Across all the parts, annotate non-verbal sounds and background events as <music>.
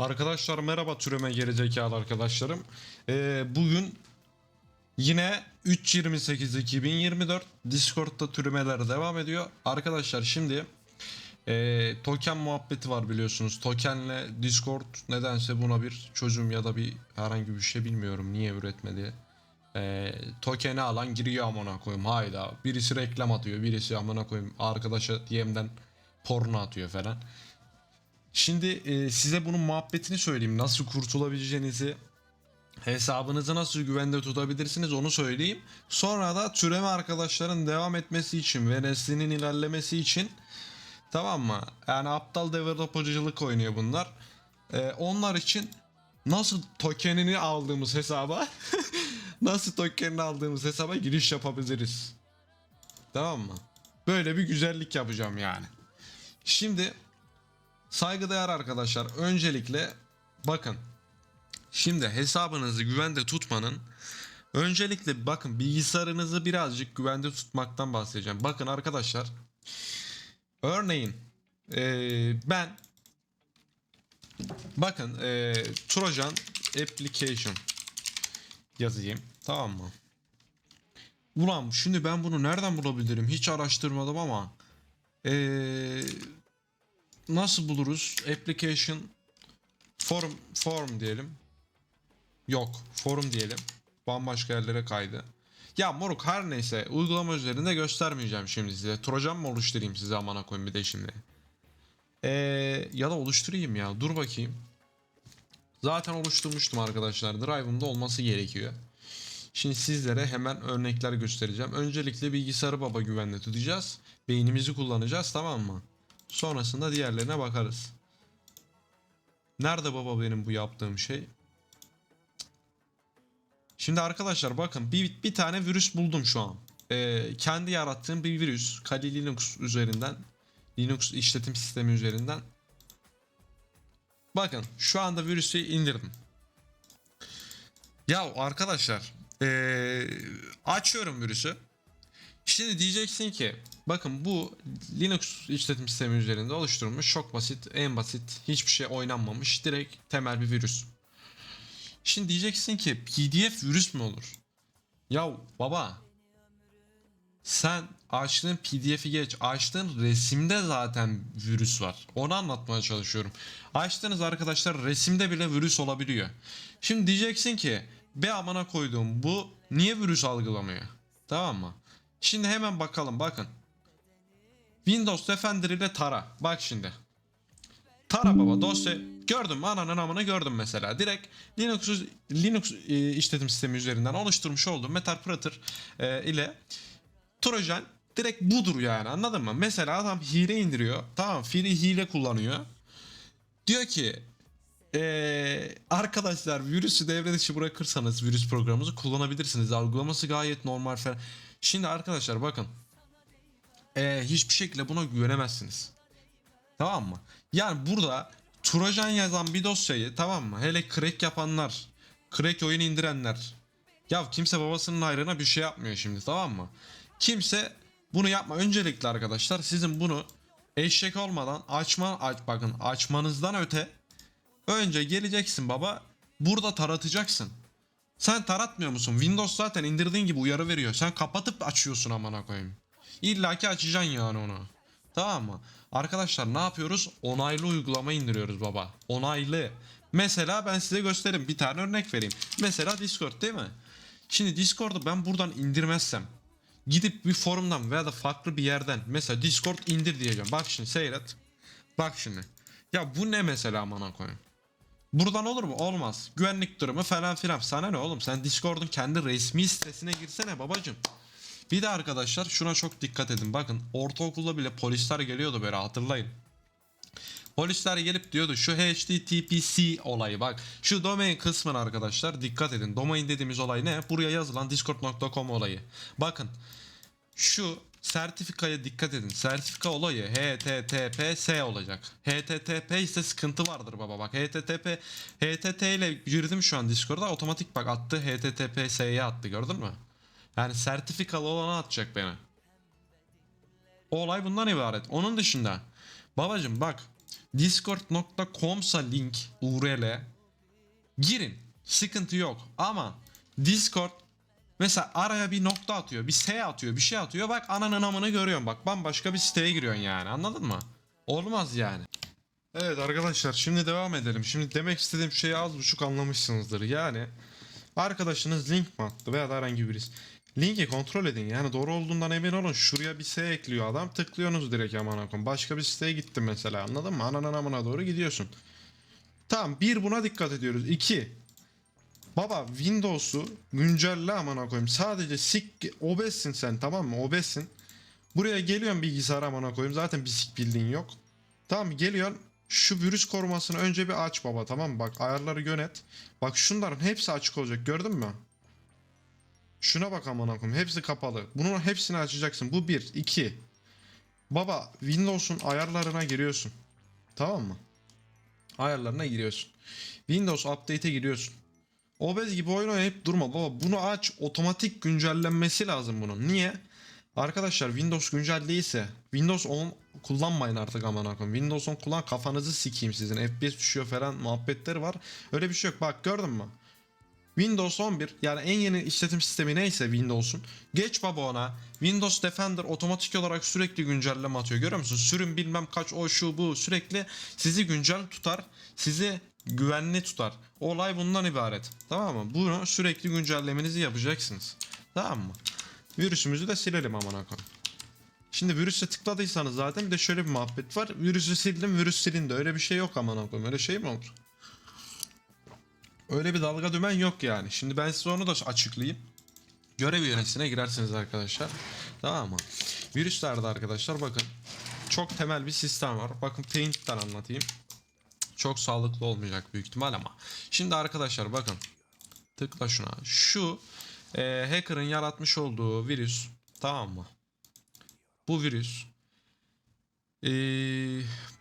Arkadaşlar merhaba türeme gerizekalı arkadaşlarım. Ee, bugün yine 3.28.2024 Discord'da türemeler devam ediyor. Arkadaşlar şimdi e, token muhabbeti var biliyorsunuz. Tokenle Discord nedense buna bir çözüm ya da bir herhangi bir şey bilmiyorum niye üretmedi. E, tokeni alan giriyor amına koyayım hayda. Birisi reklam atıyor birisi amına koyayım arkadaşa DM'den porno atıyor falan. Şimdi e, size bunun muhabbetini söyleyeyim. Nasıl kurtulabileceğinizi, hesabınızı nasıl güvende tutabilirsiniz onu söyleyeyim. Sonra da türeme arkadaşların devam etmesi için ve neslinin ilerlemesi için tamam mı? Yani aptal developercılık oynuyor bunlar. E, onlar için nasıl tokenini aldığımız hesaba <laughs> nasıl tokenini aldığımız hesaba giriş yapabiliriz. Tamam mı? Böyle bir güzellik yapacağım yani. Şimdi Saygıdeğer arkadaşlar öncelikle bakın şimdi hesabınızı güvende tutmanın öncelikle bakın bilgisayarınızı birazcık güvende tutmaktan bahsedeceğim. Bakın arkadaşlar örneğin eee, ben bakın eee Trojan application yazayım tamam mı? Ulan şimdi ben bunu nereden bulabilirim hiç araştırmadım ama eee nasıl buluruz? Application form form diyelim. Yok, forum diyelim. Bambaşka yerlere kaydı. Ya moruk her neyse uygulama üzerinde göstermeyeceğim şimdi size. Trojan mı oluşturayım size amana koyayım bir de şimdi. Ee, ya da oluşturayım ya. Dur bakayım. Zaten oluşturmuştum arkadaşlar. Drive'ımda olması gerekiyor. Şimdi sizlere hemen örnekler göstereceğim. Öncelikle bilgisayarı baba güvenle tutacağız. Beynimizi kullanacağız tamam mı? Sonrasında diğerlerine bakarız. Nerede baba benim bu yaptığım şey? Şimdi arkadaşlar bakın bir, bir tane virüs buldum şu an. Ee, kendi yarattığım bir virüs. Kali Linux üzerinden. Linux işletim sistemi üzerinden. Bakın şu anda virüsü indirdim. Ya arkadaşlar ee, açıyorum virüsü. Şimdi diyeceksin ki bakın bu Linux işletim sistemi üzerinde oluşturulmuş çok basit en basit hiçbir şey oynanmamış direkt temel bir virüs. Şimdi diyeceksin ki PDF virüs mü olur? Ya baba sen açtığın PDF'i geç açtığın resimde zaten virüs var. Onu anlatmaya çalışıyorum. Açtığınız arkadaşlar resimde bile virüs olabiliyor. Şimdi diyeceksin ki be amana koyduğum bu niye virüs algılamıyor? Tamam mı? Şimdi hemen bakalım bakın. Windows Defender ile tara. Bak şimdi. Tara baba dosya gördüm ananın amını gördüm mesela. Direkt Linux Linux e, işletim sistemi üzerinden oluşturmuş olduğum Metal e, ile Trojan direkt budur yani anladın mı? Mesela adam hile indiriyor. Tamam fili hile kullanıyor. Diyor ki ee, arkadaşlar virüsü devre dışı bırakırsanız virüs programımızı kullanabilirsiniz. Algılaması gayet normal falan. Şimdi arkadaşlar bakın. Ee, hiçbir şekilde buna güvenemezsiniz. Tamam mı? Yani burada Trojan yazan bir dosyayı tamam mı? Hele crack yapanlar, crack oyun indirenler. Ya kimse babasının hayrına bir şey yapmıyor şimdi tamam mı? Kimse bunu yapma. Öncelikle arkadaşlar sizin bunu eşek olmadan açma aç bakın açmanızdan öte önce geleceksin baba burada taratacaksın. Sen taratmıyor musun? Windows zaten indirdiğin gibi uyarı veriyor. Sen kapatıp açıyorsun amına koyayım. İlla ki açacaksın yani onu. Tamam mı? Arkadaşlar ne yapıyoruz? Onaylı uygulama indiriyoruz baba. Onaylı. Mesela ben size göstereyim. Bir tane örnek vereyim. Mesela Discord değil mi? Şimdi Discord'u ben buradan indirmezsem gidip bir forumdan veya da farklı bir yerden mesela Discord indir diyeceğim. Bak şimdi seyret. Bak şimdi. Ya bu ne mesela amına koyayım? Buradan olur mu? Olmaz. Güvenlik durumu falan filan. Sana ne oğlum? Sen Discord'un kendi resmi sitesine girsene babacım. Bir de arkadaşlar şuna çok dikkat edin. Bakın ortaokulda bile polisler geliyordu böyle hatırlayın. Polisler gelip diyordu şu HTTPC olayı bak. Şu domain kısmına arkadaşlar dikkat edin. Domain dediğimiz olay ne? Buraya yazılan discord.com olayı. Bakın şu sertifikaya dikkat edin. Sertifika olayı HTTPS olacak. HTTP ise sıkıntı vardır baba bak. HTTP HTT ile girdim şu an Discord'a otomatik bak attı HTTPS'ye attı gördün mü? Yani sertifikalı olanı atacak beni. O olay bundan ibaret. Onun dışında babacım bak discord.com'sa link URL girin. Sıkıntı yok. Ama Discord mesela araya bir nokta atıyor, bir S atıyor, bir şey atıyor. Bak ananın amını görüyorum. Bak bambaşka bir siteye giriyorsun yani. Anladın mı? Olmaz yani. Evet arkadaşlar şimdi devam edelim. Şimdi demek istediğim şeyi az buçuk anlamışsınızdır. Yani arkadaşınız link mi attı veya da herhangi birisi. Linki kontrol edin yani doğru olduğundan emin olun. Şuraya bir S ekliyor adam tıklıyorsunuz direkt aman akım. Başka bir siteye gittin mesela anladın mı? Ananın amına doğru gidiyorsun. Tamam bir buna dikkat ediyoruz. İki Baba Windows'u güncelle amına koyayım. Sadece sik obezsin sen tamam mı? Obezsin. Buraya geliyorsun bilgisayara amına koyayım. Zaten bir sik bildiğin yok. Tamam mı? Geliyorsun şu virüs korumasını önce bir aç baba tamam mı? Bak ayarları yönet. Bak şunların hepsi açık olacak gördün mü? Şuna bak amına koyayım. Hepsi kapalı. Bunun hepsini açacaksın. Bu bir. iki. Baba Windows'un ayarlarına giriyorsun. Tamam mı? Ayarlarına giriyorsun. Windows Update'e giriyorsun. Obez gibi oyun oynayıp durma baba. Bunu aç. Otomatik güncellenmesi lazım bunun. Niye? Arkadaşlar Windows güncel değilse Windows 10 kullanmayın artık aman akım. Windows 10 kullan kafanızı sikeyim sizin. FPS düşüyor falan muhabbetleri var. Öyle bir şey yok. Bak gördün mü? Windows 11 yani en yeni işletim sistemi neyse Windows'un geç baba ona Windows Defender otomatik olarak sürekli güncelleme atıyor görüyor musun? Sürüm bilmem kaç o şu bu sürekli sizi güncel tutar sizi güvenli tutar. Olay bundan ibaret tamam mı? Bunu sürekli güncellemenizi yapacaksınız tamam mı? Virüsümüzü de silelim aman akım. Şimdi virüse tıkladıysanız zaten bir de şöyle bir muhabbet var. Virüsü sildim virüs silindi öyle bir şey yok aman akım öyle şey mi olur? Öyle bir dalga dümen yok yani. Şimdi ben size onu da açıklayayım. Görev yöneticisine girersiniz arkadaşlar. Tamam mı? Virüslerde arkadaşlar bakın. Çok temel bir sistem var. Bakın Paint'ten anlatayım. Çok sağlıklı olmayacak büyük ihtimal ama. Şimdi arkadaşlar bakın. Tıkla şuna. Şu e, hacker'ın yaratmış olduğu virüs. Tamam mı? Bu virüs. E,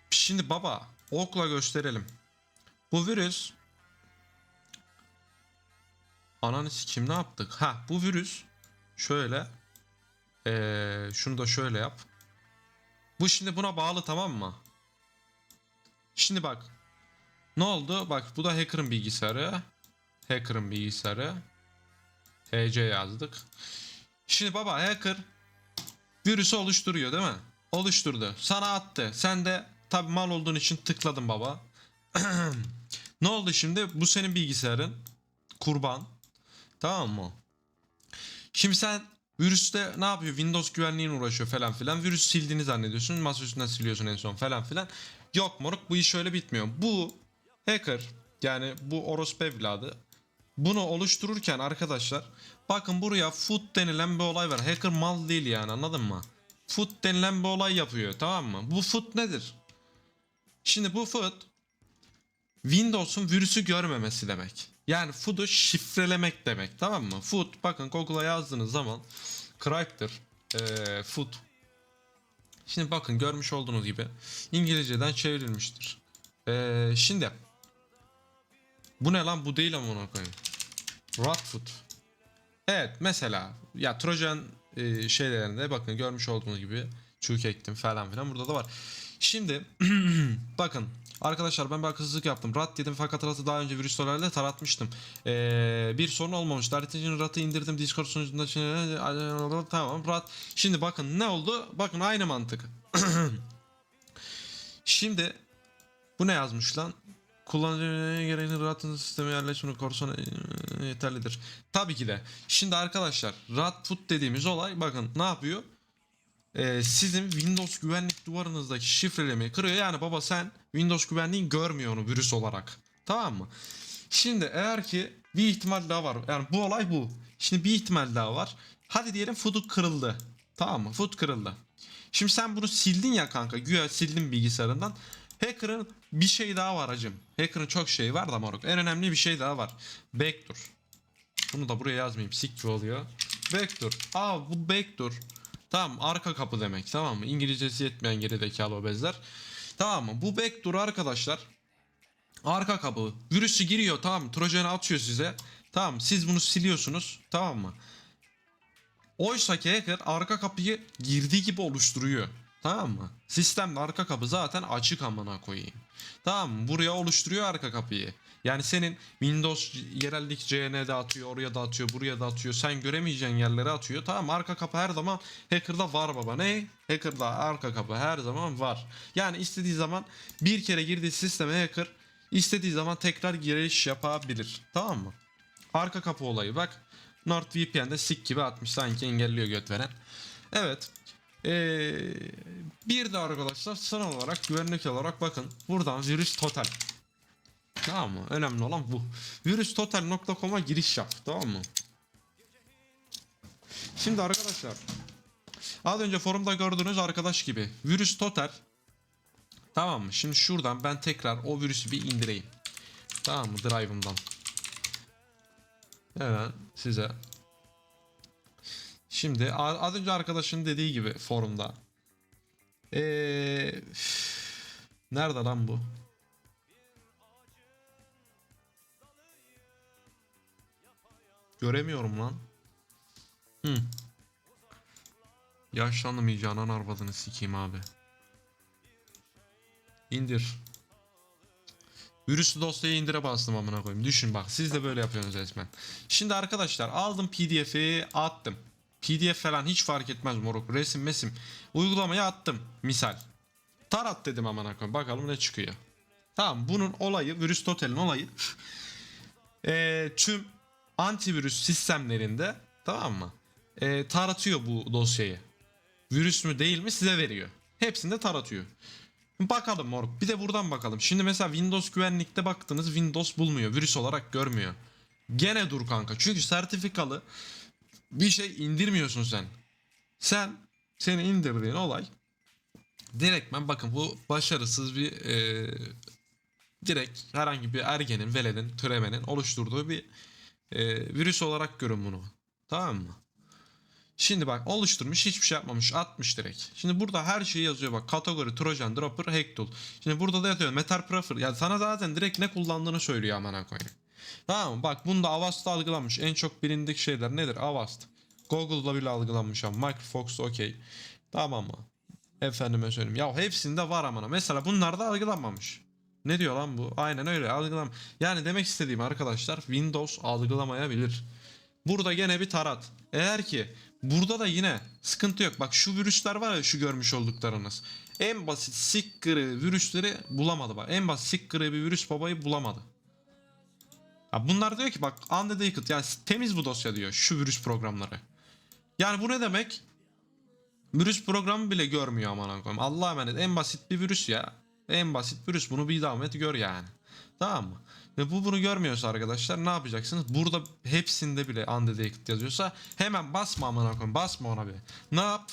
şimdi baba okla gösterelim. Bu virüs Ananı kim ne yaptık? Ha bu virüs şöyle ee, şunu da şöyle yap. Bu şimdi buna bağlı tamam mı? Şimdi bak. Ne oldu? Bak bu da hacker'ın bilgisayarı. Hacker'ın bilgisayarı. HC yazdık. Şimdi baba hacker virüsü oluşturuyor değil mi? Oluşturdu. Sana attı. Sen de tabi mal olduğun için tıkladın baba. <clears throat> ne oldu şimdi? Bu senin bilgisayarın. Kurban. Tamam mı? Şimdi sen virüste ne yapıyor? Windows güvenliğine uğraşıyor falan filan. Virüs sildiğini zannediyorsun. Masaüstünden siliyorsun en son falan filan. Yok moruk bu iş öyle bitmiyor. Bu hacker yani bu orospu evladı bunu oluştururken arkadaşlar bakın buraya foot denilen bir olay var. Hacker mal değil yani anladın mı? Foot denilen bir olay yapıyor tamam mı? Bu foot nedir? Şimdi bu foot Windows'un virüsü görmemesi demek. Yani food'u şifrelemek demek tamam mı? Food bakın Google'a yazdığınız zaman character ee, food Şimdi bakın görmüş olduğunuz gibi İngilizceden çevrilmiştir. Ee, şimdi bu ne lan bu değil ama ona koyayım. Rat food. Evet mesela ya Trojan e, şeylerinde bakın görmüş olduğunuz gibi çürük ektim falan filan burada da var. Şimdi <clears throat> bakın arkadaşlar ben bir akılsızlık yaptım. Rat dedim fakat Rat'ı daha önce virüs dolaylarıyla taratmıştım. Ee, bir sorun olmamıştı. Haritanın Rat'ı indirdim Discord sunucunda. Şimdi, <laughs> tamam Rat. Şimdi bakın ne oldu? Bakın aynı mantık. <clears throat> Şimdi bu ne yazmış lan? Kullanıcı gerekli rahatın sistemi yerleşimini korsan e, yeterlidir. Tabii ki de. Şimdi arkadaşlar rahat put dediğimiz olay bakın ne yapıyor? Ee, sizin Windows güvenlik duvarınızdaki şifrelemeyi kırıyor. Yani baba sen Windows güvenliğin görmüyor onu virüs olarak. Tamam mı? Şimdi eğer ki bir ihtimal daha var. Yani bu olay bu. Şimdi bir ihtimal daha var. Hadi diyelim foot'u kırıldı. Tamam mı? Foot kırıldı. Şimdi sen bunu sildin ya kanka. Güya sildin bilgisayarından. Hacker'ın bir şey daha var hacım. Hacker'ın çok şeyi var da moruk. En önemli bir şey daha var. Backdoor. Bunu da buraya yazmayayım. Sikri oluyor. Backdoor. Aa bu backdoor. Tamam arka kapı demek tamam mı? İngilizcesi yetmeyen gerizekalı obezler. Tamam mı? Bu backdoor arkadaşlar. Arka kapı. Virüsü giriyor tamam mı? Trojan'ı atıyor size. Tamam siz bunu siliyorsunuz. Tamam mı? Oysa hacker arka kapıyı girdiği gibi oluşturuyor. Tamam mı? Sistemde arka kapı zaten açık amına koyayım. Tamam mı? Buraya oluşturuyor arka kapıyı. Yani senin Windows yerellik CN'de atıyor, oraya da atıyor, buraya da atıyor. Sen göremeyeceğin yerlere atıyor. Tamam arka kapı her zaman hacker'da var baba. Ne? Hacker'da arka kapı her zaman var. Yani istediği zaman bir kere girdiği sisteme hacker istediği zaman tekrar giriş yapabilir. Tamam mı? Arka kapı olayı bak. NordVPN'de sik gibi atmış sanki engelliyor göt veren. Evet. Ee, bir de arkadaşlar son olarak güvenlik olarak bakın. Buradan virüs total. Tamam mı? Önemli olan bu. Virüstotal.com'a giriş yap. Tamam mı? Şimdi arkadaşlar. Az önce forumda gördüğünüz arkadaş gibi. Virüs total. Tamam mı? Şimdi şuradan ben tekrar o virüsü bir indireyim. Tamam mı? Drive'ımdan. Hemen size. Şimdi az önce arkadaşın dediği gibi forumda. Eee nerede lan bu? Göremiyorum lan. Hı. Anan arvadını sikeyim abi. İndir. Virüslü dosyayı indire bastım amına koyayım. Düşün bak siz de böyle yapıyorsunuz resmen. Şimdi arkadaşlar aldım pdf'i attım. Pdf falan hiç fark etmez moruk. Resim mesim. Uygulamaya attım. Misal. Tarat dedim amına koyayım. Bakalım ne çıkıyor. Tamam bunun olayı virüs totalin olayı. Eee, <laughs> tüm antivirüs sistemlerinde tamam mı? Eee, taratıyor bu dosyayı. Virüs mü değil mi size veriyor. Hepsinde taratıyor. Bakalım moruk. Bir de buradan bakalım. Şimdi mesela Windows güvenlikte baktınız Windows bulmuyor. Virüs olarak görmüyor. Gene dur kanka. Çünkü sertifikalı bir şey indirmiyorsun sen. Sen seni indirdiğin olay direktmen bakın bu başarısız bir eee, direkt herhangi bir ergenin, velenin, türemenin oluşturduğu bir eee, virüs olarak görün bunu. Tamam mı? Şimdi bak oluşturmuş hiçbir şey yapmamış atmış direkt. Şimdi burada her şeyi yazıyor bak kategori Trojan Dropper Hack Tool. Şimdi burada da yazıyor Metal Prefer. Yani sana zaten direkt ne kullandığını söylüyor amına koyayım. Tamam mı? Bak bunda Avast'ta algılanmış. En çok bilindik şeyler nedir? Avast. Google'da bile algılanmış ama Microfox okey. Tamam mı? Efendime söyleyeyim. Ya hepsinde var amına. Mesela bunlar da algılanmamış. Ne diyor lan bu? Aynen öyle algılam. Yani demek istediğim arkadaşlar Windows algılamayabilir. Burada gene bir tarat. Eğer ki burada da yine sıkıntı yok. Bak şu virüsler var ya şu görmüş olduklarınız. En basit sikkırı virüsleri bulamadı bak. En basit sikkırı bir virüs babayı bulamadı. Ya bunlar diyor ki bak undetected yani temiz bu dosya diyor şu virüs programları. Yani bu ne demek? Virüs programı bile görmüyor aman koyayım. Allah'a emanet en basit bir virüs ya. En basit virüs bunu bir zahmet gör yani. Tamam mı? Ve bu bunu görmüyorsa arkadaşlar ne yapacaksınız? Burada hepsinde bile undetected yazıyorsa hemen basma amına koyayım. Basma ona bir. Ne yap?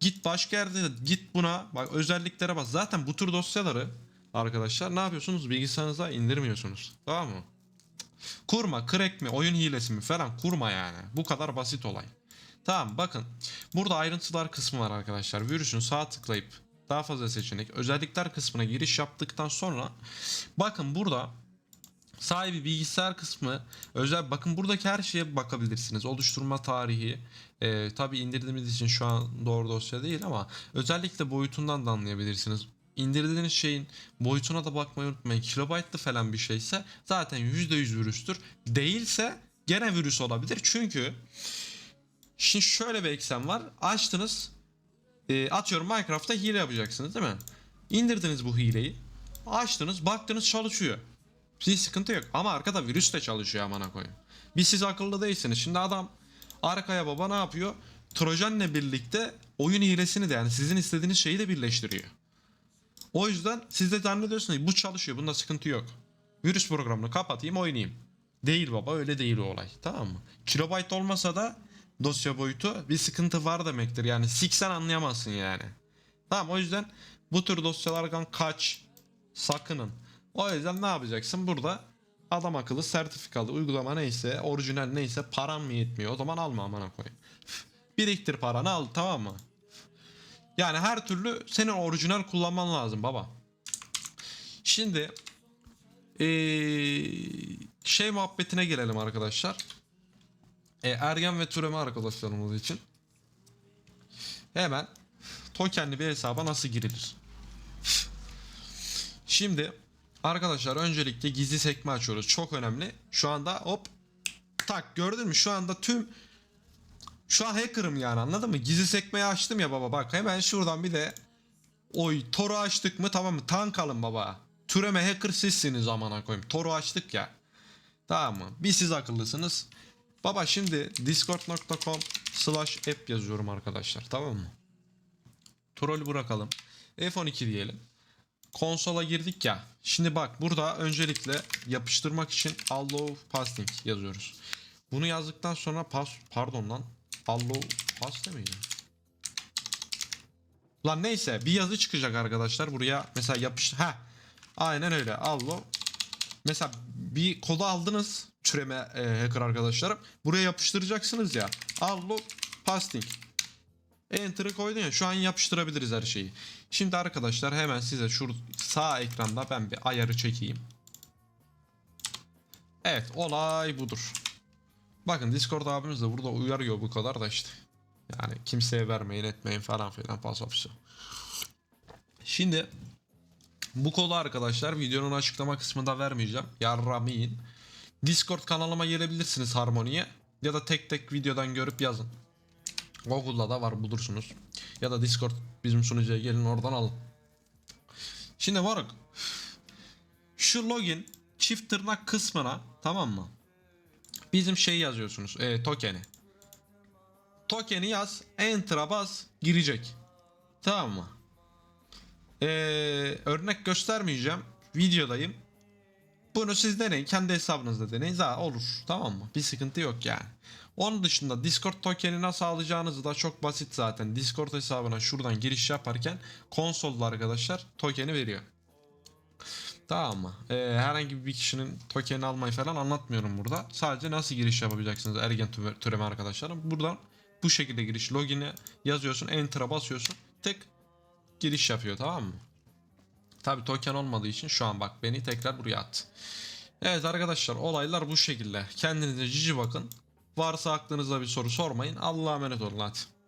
Git başka yerde git buna bak özelliklere bas. Zaten bu tür dosyaları arkadaşlar ne yapıyorsunuz? Bilgisayarınıza indirmiyorsunuz. Tamam mı? Kurma, crack mi, oyun hilesi mi falan kurma yani. Bu kadar basit olay. Tamam bakın. Burada ayrıntılar kısmı var arkadaşlar. Virüsün sağ tıklayıp daha fazla seçenek özellikler kısmına giriş yaptıktan sonra bakın burada sahibi bilgisayar kısmı özel bakın buradaki her şeye bakabilirsiniz. Oluşturma tarihi e, tabi indirdiğimiz için şu an doğru dosya değil ama özellikle boyutundan da anlayabilirsiniz. İndirdiğiniz şeyin boyutuna da bakmayı unutmayın. Kilobaytlı falan bir şeyse zaten %100 virüstür. Değilse gene virüs olabilir. Çünkü şimdi şöyle bir eksen var. Açtınız e, atıyorum Minecraft'ta hile yapacaksınız değil mi? İndirdiniz bu hileyi. Açtınız baktınız çalışıyor. Bir sıkıntı yok. Ama arkada virüs de çalışıyor amına koyayım. Bir siz akıllı değilsiniz. Şimdi adam arkaya baba ne yapıyor? Trojan'la birlikte oyun hilesini de yani sizin istediğiniz şeyi de birleştiriyor. O yüzden siz de zannediyorsunuz ki bu çalışıyor. Bunda sıkıntı yok. Virüs programını kapatayım oynayayım. Değil baba öyle değil o olay. Tamam mı? Kilobayt olmasa da dosya boyutu bir sıkıntı var demektir. Yani siksen anlayamazsın yani. Tamam o yüzden bu tür dosyalardan kaç. Sakının. O yüzden ne yapacaksın? Burada adam akıllı sertifikalı uygulama neyse orijinal neyse paran mı yetmiyor o zaman alma amına koyayım. Biriktir paranı al tamam mı? Yani her türlü senin orijinal kullanman lazım baba. Şimdi ee, şey muhabbetine gelelim arkadaşlar. E, ergen ve türeme arkadaşlarımız için. Hemen tokenli bir hesaba nasıl girilir? Şimdi arkadaşlar öncelikle gizli sekme açıyoruz. Çok önemli. Şu anda hop tak gördün mü? Şu anda tüm şu an hacker'ım yani anladın mı? Gizli sekmeyi açtım ya baba bak hemen şuradan bir de oy Tor'u açtık mı tamam mı? Tank alın baba. Türeme hacker sizsiniz amına koyayım. Tor'u açtık ya. Tamam mı? Bir siz akıllısınız. Baba şimdi discord.com slash app yazıyorum arkadaşlar tamam mı? Trollü bırakalım. F12 diyelim. Konsola girdik ya. Şimdi bak burada öncelikle yapıştırmak için allow passing yazıyoruz. Bunu yazdıktan sonra pas pardon lan allow pass miydi? Lan neyse bir yazı çıkacak arkadaşlar buraya mesela yapış ha aynen öyle allow mesela bir kodu aldınız türeme e, hacker arkadaşlarım buraya yapıştıracaksınız ya allow pasting Enter'ı koydun ya şu an yapıştırabiliriz her şeyi. Şimdi arkadaşlar hemen size şu sağ ekranda ben bir ayarı çekeyim. Evet olay budur. Bakın Discord abimiz de burada uyarıyor bu kadar da işte. Yani kimseye vermeyin etmeyin falan filan pas ofisi. Şimdi bu kodu arkadaşlar videonun açıklama kısmında vermeyeceğim. Yarramayın. Discord kanalıma gelebilirsiniz Harmony'ye. Ya da tek tek videodan görüp yazın. Google'da da var bulursunuz. Ya da Discord bizim sunucuya gelin oradan alın. Şimdi moruk. Şu login çift tırnak kısmına tamam mı? Bizim şey yazıyorsunuz. E, token'i. Token'i yaz. Enter'a bas. Girecek. Tamam mı? Ee, örnek göstermeyeceğim. Videodayım. Bunu siz deneyin. Kendi hesabınızda deneyin. Zaten olur. Tamam mı? Bir sıkıntı yok yani. Onun dışında Discord token'i nasıl alacağınız da çok basit zaten. Discord hesabına şuradan giriş yaparken konsolda arkadaşlar token'i veriyor. Tamam mı? Ee, herhangi bir kişinin token'i almayı falan anlatmıyorum burada. Sadece nasıl giriş yapabileceksiniz ergen tü- türeme arkadaşlarım. Buradan bu şekilde giriş login'e yazıyorsun. Enter'a basıyorsun. Tık giriş yapıyor tamam mı? Tabi token olmadığı için şu an bak beni tekrar buraya at. Evet arkadaşlar olaylar bu şekilde. Kendinize cici bakın. Varsa aklınızda bir soru sormayın. Allah'a emanet olun hadi.